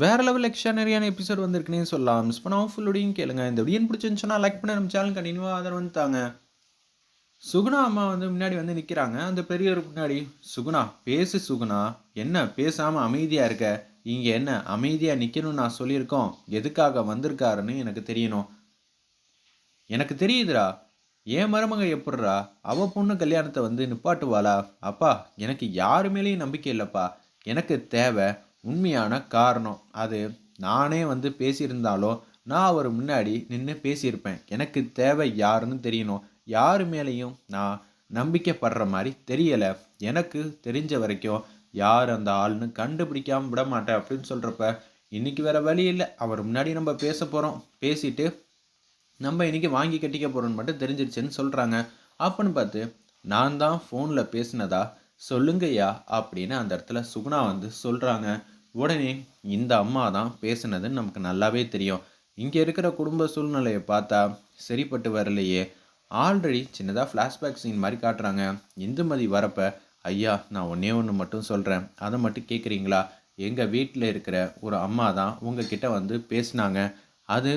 வேறு level எக்ஸ்ட்ரானரியான episode வந்திருக்குனே சொல்லலாம். Miss பண்ணாமல் ஃபுல்லோடையும் கேளுங்க. இந்த வீடியோ பிடிச்சிருந்துச்சுன்னா லைக் பண்ண நம்ம சேனல் கண்டினியூவாக ஆதரவு வந்து தாங்க. சுகுணா அம்மா வந்து முன்னாடி வந்து நிற்கிறாங்க அந்த பெரியவருக்கு முன்னாடி சுகுணா பேசு சுகுணா. என்ன பேசாமல் அமைதியாக இருக்க? இங்கே என்ன அமைதியாக நிற்கணும்னு நான் சொல்லியிருக்கோம். எதுக்காக வந்திருக்காருன்னு எனக்கு தெரியணும். எனக்கு தெரியுதுடா. என் மருமக எப்படிறா? அவ பொண்ணு கல்யாணத்தை வந்து நிப்பாட்டுவாளா? அப்பா எனக்கு யாரு மேலேயும் நம்பிக்கை இல்லைப்பா. எனக்கு தேவை உண்மையான காரணம். அது நானே வந்து பேசியிருந்தாலும் நான் அவர் முன்னாடி நின்று பேசியிருப்பேன். எனக்கு தேவை யாருன்னு தெரியணும். யார் மேலேயும் நான் நம்பிக்கைப்படுற மாதிரி தெரியலை. எனக்கு தெரிஞ்ச வரைக்கும் யார் அந்த ஆள்னு கண்டுபிடிக்காம விட மாட்டேன் அப்படின்னு சொல்கிறப்ப இன்றைக்கி வேறு வழி இல்லை. அவர் முன்னாடி நம்ம பேச போகிறோம் பேசிட்டு நம்ம இன்னைக்கு வாங்கி கட்டிக்க போகிறோன்னு மட்டும் தெரிஞ்சிருச்சுன்னு சொல்கிறாங்க அப்பன்னு பார்த்து நான் தான் ஃபோனில் பேசினதா? சொல்லுங்கய்யா அப்படின்னு அந்த இடத்துல சுகுணா வந்து சொல்கிறாங்க உடனே இந்த அம்மா தான் பேசுனதுன்னு நமக்கு நல்லாவே தெரியும். இங்கே இருக்கிற குடும்ப சூழ்நிலையை பார்த்தா சரிப்பட்டு வரலையே. ஆல்ரெடி சின்னதாக ஃப்ளாஷ்பேக் சீன் மாதிரி காட்டுறாங்க. இந்துமதி வரப்ப ஐயா நான் ஒன்றே ஒன்று மட்டும் சொல்கிறேன் அதை மட்டும் கேட்குறீங்களா எங்கள் வீட்டில் இருக்கிற ஒரு அம்மா தான் உங்ககிட்ட வந்து பேசினாங்க. அது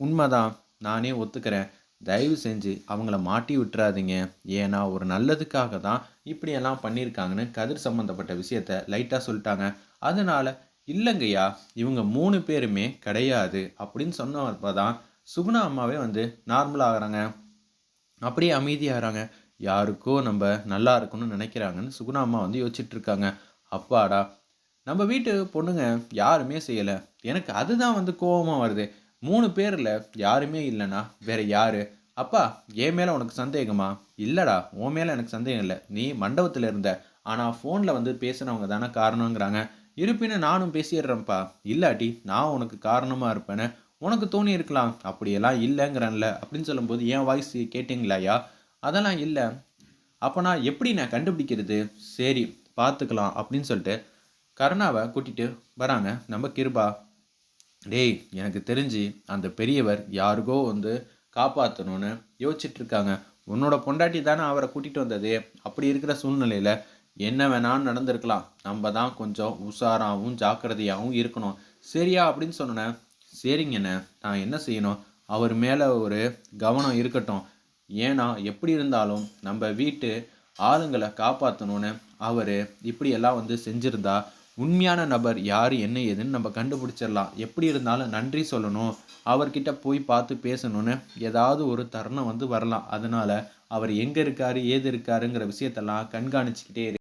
உண்மைதான். நானே ஒத்துக்கிறேன். தயவு செஞ்சு அவங்கள மாட்டி விட்டுறாதீங்க. ஏன்னா ஒரு நல்லதுக்காக தான் இப்படியெல்லாம் பண்ணியிருக்காங்கன்னு கதிர் சம்மந்தப்பட்ட விஷயத்த லைட்டாக சொல்லிட்டாங்க. அதனால் இல்லைங்கய்யா இவங்க மூணு பேருமே கிடையாது. அப்படின்னு சொன்னப்போ தான் சுகுணா அம்மாவே வந்து நார்மலாக ஆகிறாங்க. அப்படியே அமைதியாகிறாங்க யாருக்கோ நம்ம நல்லா இருக்கணும்னு நினைக்கிறாங்கன்னு சுகுணா அம்மா வந்து யோசிச்சுட்ருக்காங்க. அப்பாடா நம்ம வீட்டு பொண்ணுங்க யாருமே செய்யலை. எனக்கு அதுதான் வந்து கோபமாக வருது. மூணு பேரில் யாருமே இல்லைன்னா வேற யார்? அப்பா என் மேலே உனக்கு சந்தேகமா? இல்லைடா உன் மேலே எனக்கு சந்தேகம் இல்லை. நீ மண்டபத்தில் இருந்த. ஆனால் ஃபோனில் வந்து பேசுனவங்க தானே காரணங்கிறாங்க இருப்பினும் நானும் பேசிடுறேன்ப்பா. இல்லாட்டி நான் உனக்கு காரணமாக இருப்பேன்னு உனக்கு தோணி இருக்கலாம். அப்படியெல்லாம் இல்லைங்கிறன்ல அப்படின்னு சொல்லும்போது என் வாய்ஸ் கேட்டிங்களாயா அதெல்லாம் இல்லை. அப்போ நான் எப்படி நான் கண்டுபிடிக்கிறது? சரி பார்த்துக்கலாம் அப்படின்னு சொல்லிட்டு கருணாவை கூட்டிகிட்டு வராங்க. நம்ம கிருபா. டேய் எனக்கு தெரிஞ்சு அந்த பெரியவர் யாருக்கோ வந்து காப்பாற்றணும்னு யோசிச்சுட்ருக்காங்க உன்னோட பொண்டாட்டி தானே அவரை கூட்டிகிட்டு வந்தது? அப்படி இருக்கிற சூழ்நிலையில் என்ன வேணாலும் நடந்திருக்கலாம். நம்ம தான் கொஞ்சம் உஷாராகவும் ஜாக்கிரதையாகவும் இருக்கணும். சரியா அப்படின்னு சொன்னேன் சரிங்கண்ணே நான் என்ன செய்யணும்? அவர் மேலே ஒரு கவனம் இருக்கட்டும். ஏன்னா எப்படி இருந்தாலும் நம்ம வீட்டு ஆளுங்களை காப்பாற்றணும்னு அவர் இப்படியெல்லாம் வந்து செஞ்சுருந்தா உண்மையான நபர் யார் என்ன ஏதுன்னு நம்ம கண்டுபிடிச்சிடலாம். எப்படி இருந்தாலும் நன்றி சொல்லணும். அவர்கிட்ட போய் பார்த்து பேசணும்னு ஏதாவது ஒரு தருணம் வந்து வரலாம். அதனால அவர் எங்கே இருக்கார் ஏது இருக்காருங்கிற விஷயத்தெல்லாம் கண்காணிச்சுக்கிட்டே இரு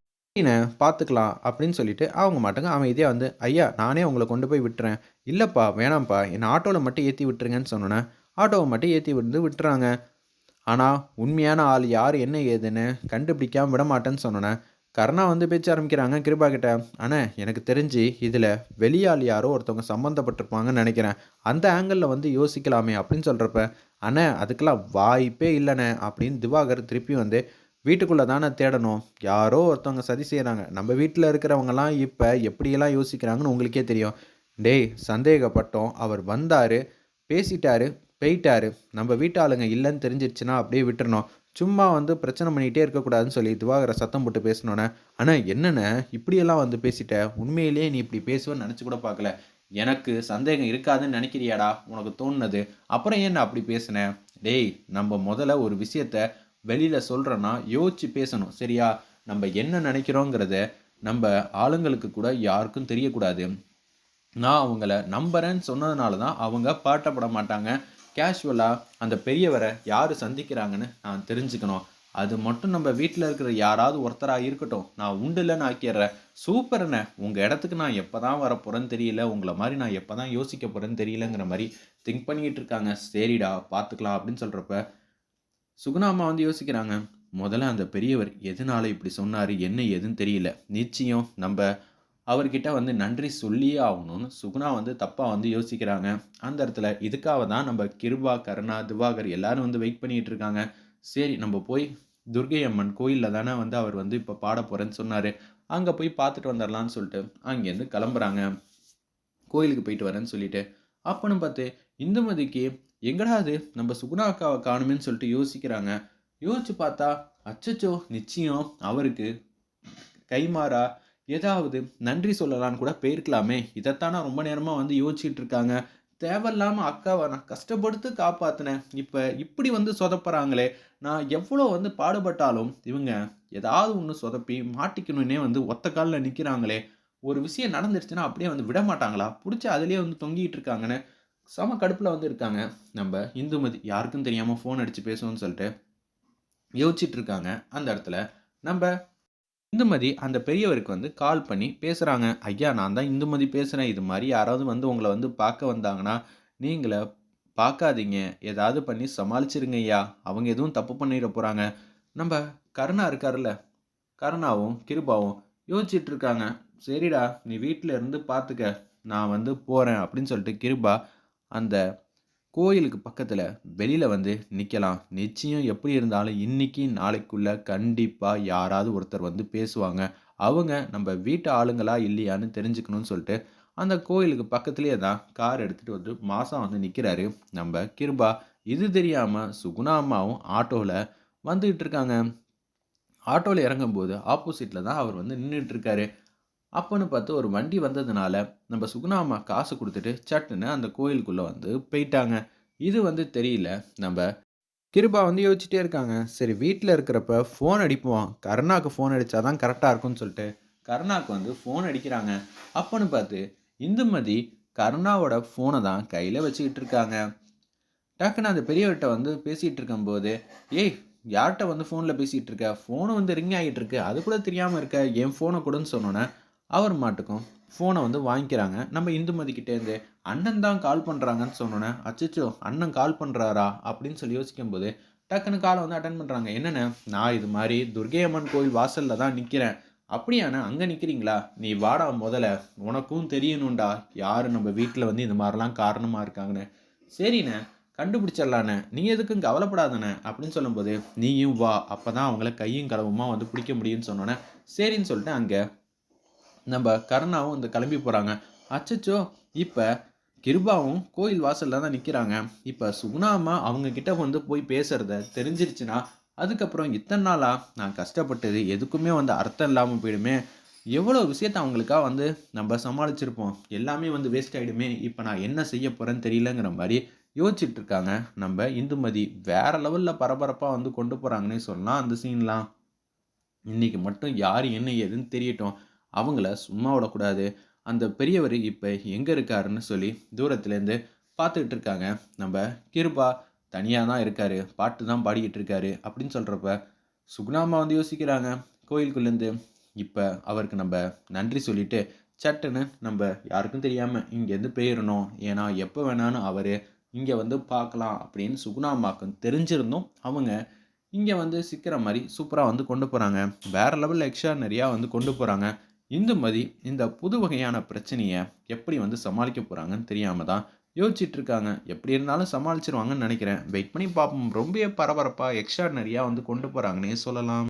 பார்த்துக்கலாம் அப்படின்னு சொல்லிட்டு அவங்க மாட்டுங்க இதே வந்து ஐயா நானே உங்களை கொண்டு போய் விட்டுறேன். இல்லைப்பா வேணாம்ப்பா. என்னை ஆட்டோவில் மட்டும் ஏற்றி விட்டுருங்கன்னு சொன்னேன் ஆட்டோவை மட்டும் ஏற்றி விட்டு விட்டுறாங்க. ஆனால் உண்மையான ஆள் யார் என்ன ஏதுன்னு கண்டுபிடிக்காம விட மாட்டேன்னு சொன்னேன் கருணா வந்து பேச்ச ஆரம்பிக்கிறாங்க கிருபா கிட்ட. அண்ணே எனக்கு தெரிஞ்சு இதில் வெளியால் யாரோ ஒருத்தவங்க சம்மந்தப்பட்டிருப்பாங்கன்னு நினைக்கிறேன். அந்த ஆங்கிளில் வந்து யோசிக்கலாமே அப்படின்னு சொல்கிறப்ப அண்ணே அதுக்கெல்லாம் வாய்ப்பே இல்லைண்ணே அப்படின்னு திவாகர் திருப்பி வந்து வீட்டுக்குள்ளே தானே தேடணும். யாரோ ஒருத்தவங்க சதி செய்கிறாங்க நம்ம வீட்டில் இருக்கிறவங்கலாம் இப்போ எப்படியெல்லாம் யோசிக்கிறாங்கன்னு உங்களுக்கே தெரியும். டேய் சந்தேகப்பட்டோம். அவர் வந்தார் பேசிட்டாரு போயிட்டாரு. நம்ம வீட்டு ஆளுங்க இல்லைன்னு தெரிஞ்சிருச்சுன்னா அப்படியே விட்டுறணும். சும்மா வந்து பிரச்சனை பண்ணிகிட்டே இருக்கக்கூடாதுன்னு சொல்லி துவாகர சத்தம் போட்டு பேசினோன்னே ஆனால் என்னென்ன இப்படியெல்லாம் வந்து பேசிட்ட? உண்மையிலேயே நீ இப்படி பேசுவேன்னு நினச்சி கூட பார்க்கல. எனக்கு சந்தேகம் இருக்காதுன்னு நினைக்கிறியாடா? உனக்கு தோணுனது. அப்புறம் ஏன் அப்படி பேசினேன்? டேய் நம்ம முதல்ல ஒரு விஷயத்த வெளியில் சொல்கிறேன்னா யோசிச்சு பேசணும். சரியா? நம்ம என்ன நினைக்கிறோங்கிறத நம்ம ஆளுங்களுக்கு கூட யாருக்கும் தெரியக்கூடாது. நான் அவங்கள நம்புறேன்னு சொன்னதுனால தான் அவங்க பாட்டப்பட மாட்டாங்க. கேஷுவலாக அந்த பெரியவரை யார் சந்திக்கிறாங்கன்னு நான் தெரிஞ்சுக்கணும். அது மட்டும் நம்ம வீட்டில் இருக்கிற யாராவது ஒருத்தராக இருக்கட்டும். நான் உண்டுலன்னு ஆக்கிடுறேன். சூப்பர்ண்ணே உங்கள் இடத்துக்கு நான் எப்போ தான் வரப்போகிறேன்னு தெரியல. உங்களை மாதிரி நான் எப்போ தான் யோசிக்க போகிறேன்னு தெரியலங்கிற மாதிரி திங்க் பண்ணிக்கிட்டு இருக்காங்க. சரிடா பார்த்துக்கலாம் அப்படின்னு சொல்கிறப்ப சுகுணா அம்மா வந்து யோசிக்கிறாங்க முதல்ல அந்த பெரியவர் எதனால இப்படி சொன்னார்? என்ன எதுன்னு தெரியல. நிச்சயம் நம்ம அவர்கிட்ட வந்து நன்றி சொல்லியே ஆகணும்னு சுகுணா வந்து தப்பாக வந்து யோசிக்கிறாங்க. அந்த இடத்துல இதுக்காக தான் நம்ம கிருபா கருணா திவாகர் எல்லாரும் வந்து வெயிட் பண்ணிகிட்டு இருக்காங்க. சரி நம்ம போய் துர்கை அம்மன் கோயிலில் தானே வந்து அவர் வந்து இப்போ பாட போகிறேன்னு சொன்னார். அங்கே போய் பார்த்துட்டு வந்துடலான்னு சொல்லிட்டு அங்கேருந்து கிளம்புறாங்க. கோயிலுக்கு போயிட்டு வரேன்னு சொல்லிட்டு. அப்போன்னு பார்த்து இந்துமதிக்கு எங்கடா அது? நம்ம சுகுணா அக்காவை காணுமேன்னு சொல்லிட்டு யோசிக்கிறாங்க. யோசிச்சு பார்த்தா அச்சச்சோ நிச்சயம் அவருக்கு கைமாறா ஏதாவது நன்றி சொல்லலான்னு கூட போயிருக்கலாமே. இதைத்தான் நான் ரொம்ப நேரமாக வந்து யோசிச்சுட்டு இருக்காங்க. தேவையில்லாமல் அக்காவை நான் கஷ்டப்படுத்து காப்பாற்றினேன் இப்போ இப்படி வந்து சொதப்புறாங்களே. நான் எவ்வளோ வந்து பாடுபட்டாலும் இவங்க ஏதாவது ஒன்று சொதப்பி மாட்டிக்கணுன்னே வந்து ஒத்த காலில் நிற்கிறாங்களே ஒரு விஷயம் நடந்துருச்சுன்னா அப்படியே வந்து விட மாட்டாங்களா பிடிச்சி அதுலேயே வந்து தொங்கிட்டு இருக்காங்கன்னு செம கடுப்பில் வந்து இருக்காங்க. நம்ம இந்துமதி யாருக்கும் தெரியாமல் ஃபோன் அடித்து பேசுவோம்னு சொல்லிட்டு யோசிச்சுட்டு இருக்காங்க. அந்த இடத்துல நம்ம இந்துமதி அந்த பெரியவருக்கு வந்து கால் பண்ணி பேசுகிறாங்க ஐயா நான் தான் இந்துமதி பேசுகிறேன் இது மாதிரி யாராவது வந்து உங்களை வந்து பார்க்க வந்தாங்கன்னா நீங்களை பார்க்காதீங்க. ஏதாவது பண்ணி சமாளிச்சிருங்க ஐயா. அவங்க எதுவும் தப்பு பண்ணிட போகிறாங்க நம்ம கருணா இருக்காருல்ல. கருணாவும் கிருபாவும் யோசிச்சுட்டு இருக்காங்க. சரிடா நீ வீட்டில் இருந்து பார்த்துக்க நான் வந்து போகிறேன் அப்படின்னு சொல்லிட்டு கிருபா அந்த கோயிலுக்கு பக்கத்தில் வெளியில் வந்து நிற்கலாம் நிச்சயம் எப்படி இருந்தாலும் இன்னைக்கு நாளைக்குள்ளே கண்டிப்பாக யாராவது ஒருத்தர் வந்து பேசுவாங்க. அவங்க நம்ம வீட்டு ஆளுங்களா இல்லையான்னு தெரிஞ்சுக்கணும்னு சொல்லிட்டு அந்த கோயிலுக்கு பக்கத்துலேயே தான் கார் எடுத்துகிட்டு வந்து மாதம் வந்து நிற்கிறாரு நம்ம கிருபா இது தெரியாமல் சுகுணா அம்மாவும் ஆட்டோவில் வந்துக்கிட்டு இருக்காங்க. ஆட்டோவில் இறங்கும்போது ஆப்போசிட்டில் தான் அவர் வந்து நின்றுட்டுருக்காரு அப்போன்னு பார்த்து ஒரு வண்டி வந்ததுனால நம்ம சுகுணா அம்மா காசு கொடுத்துட்டு சட்டுன்னு அந்த கோயிலுக்குள்ளே வந்து போயிட்டாங்க. இது வந்து தெரியல. நம்ம கிருபா வந்து யோசிச்சுட்டே இருக்காங்க. சரி வீட்டில் இருக்கிறப்ப ஃபோன் அடிப்போம். கருணாக்கு ஃபோன் அடித்தா தான் கரெக்டாக இருக்கும்னு சொல்லிட்டு கருணாக்கு வந்து ஃபோன் அடிக்கிறாங்க. அப்போன்னு பார்த்து இந்துமதி கருணாவோட ஃபோனை தான் கையில் வச்சுக்கிட்டு இருக்காங்க. டக்குன்னு அந்த பெரியவர்கிட்ட வந்து பேசிகிட்டு இருக்கும்போது ஏய் யார்கிட்ட வந்து ஃபோனில் பேசிகிட்டு இருக்க? ஃபோனு வந்து ரிங் ஆகிட்டு இருக்கு. அது கூட தெரியாமல் இருக்க. என் ஃபோனை கொடுன்னு சொன்னோன்னே அவர் மாட்டுக்கும் ஃபோனை வந்து வாங்கிக்கிறாங்க. நம்ம இந்துமதிக்கிட்டேருந்து அண்ணன் தான் கால் பண்ணுறாங்கன்னு சொன்னோன்னே அச்சச்சோ அண்ணன் கால் பண்ணுறாரா அப்படின்னு சொல்லி யோசிக்கும்போது டக்குன்னு காலை வந்து அட்டன் பண்ணுறாங்க என்னென்ன நான் இது மாதிரி துர்கையம்மன் கோயில் வாசலில் தான் நிற்கிறேன் அப்படியாண்ணா அங்கே நிற்கிறீங்களா நீ வாடா முதல்ல. உனக்கும் தெரியணும்டா. யார் நம்ம வீட்டில் வந்து இந்த மாதிரிலாம் காரணமாக இருக்காங்கன்னு. சரிண்ணே கண்டுபிடிச்சிடலாண்ணே. நீ எதுக்கும் கவலைப்படாதானே அப்படின்னு சொல்லும்போது நீயும் வா. அப்போ தான் அவங்கள கையும் கலவுமா வந்து பிடிக்க முடியும்னு சொன்னோன்னே சரின்னு சொல்லிட்டு அங்கே நம்ம கருணாவும் இந்த கிளம்பி போகிறாங்க அச்சச்சோ இப்போ கிருபாவும் கோயில் வாசலில் தான் நிற்கிறாங்க இப்போ சுகுணாமா அவங்க கிட்ட வந்து போய் பேசுகிறத தெரிஞ்சிருச்சுன்னா அதுக்கப்புறம் இத்தனை நாளாக நான் கஷ்டப்பட்டது எதுக்குமே வந்து அர்த்தம் இல்லாமல் போயிடுமே. எவ்வளோ விஷயத்த அவங்களுக்காக வந்து நம்ம சமாளிச்சிருப்போம். எல்லாமே வந்து வேஸ்ட் ஆகிடுமே இப்போ நான் என்ன செய்ய போகிறேன்னு தெரியலங்கிற மாதிரி யோசிச்சுட்டு இருக்காங்க. நம்ம இந்துமதி வேற லெவலில் பரபரப்பாக வந்து கொண்டு போகிறாங்கன்னே சொல்லலாம் அந்த சீன்லாம் இன்றைக்கி மட்டும் யார் என்ன ஏதுன்னு தெரியட்டும். அவங்கள சும்மா விடக்கூடாது. அந்த பெரியவர் இப்போ எங்கே இருக்காருன்னு சொல்லி தூரத்துலேருந்து பார்த்துக்கிட்டு இருக்காங்க. நம்ம கிருபா தனியாக தான் இருக்கார். பாட்டு தான் பாடிக்கிட்டு இருக்காரு அப்படின்னு சொல்கிறப்ப சுகுணாமா வந்து யோசிக்கிறாங்க. கோயிலுக்குள்ளேருந்து இப்போ அவருக்கு நம்ம நன்றி சொல்லிட்டு சட்டுன்னு நம்ம யாருக்கும் தெரியாமல் இங்கேருந்து போயிடணும் ஏன்னா எப்போ வேணாலும் அவர் இங்கே வந்து பார்க்கலாம் அப்படின்னு சுகுணாமாக்கு தெரிஞ்சிருந்தும் அவங்க இங்கே வந்து சிக்கிற மாதிரி சூப்பராக வந்து கொண்டு போகிறாங்க வேறு லெவலில் எக்ஸ்ட்ரா நிறையா வந்து கொண்டு போகிறாங்க இந்துமதி இந்த புது வகையான பிரச்சனையை எப்படி வந்து சமாளிக்க போகிறாங்கன்னு தெரியாமல் தான் யோசிச்சுட்டு இருக்காங்க. எப்படி இருந்தாலும் சமாளிச்சிருவாங்கன்னு நினைக்கிறேன். வெயிட் பண்ணி பார்ப்போம். ரொம்ப பரபரப்பாக எக்ஸ்ட்ரா வந்து கொண்டு போகிறாங்கன்னே சொல்லலாம்.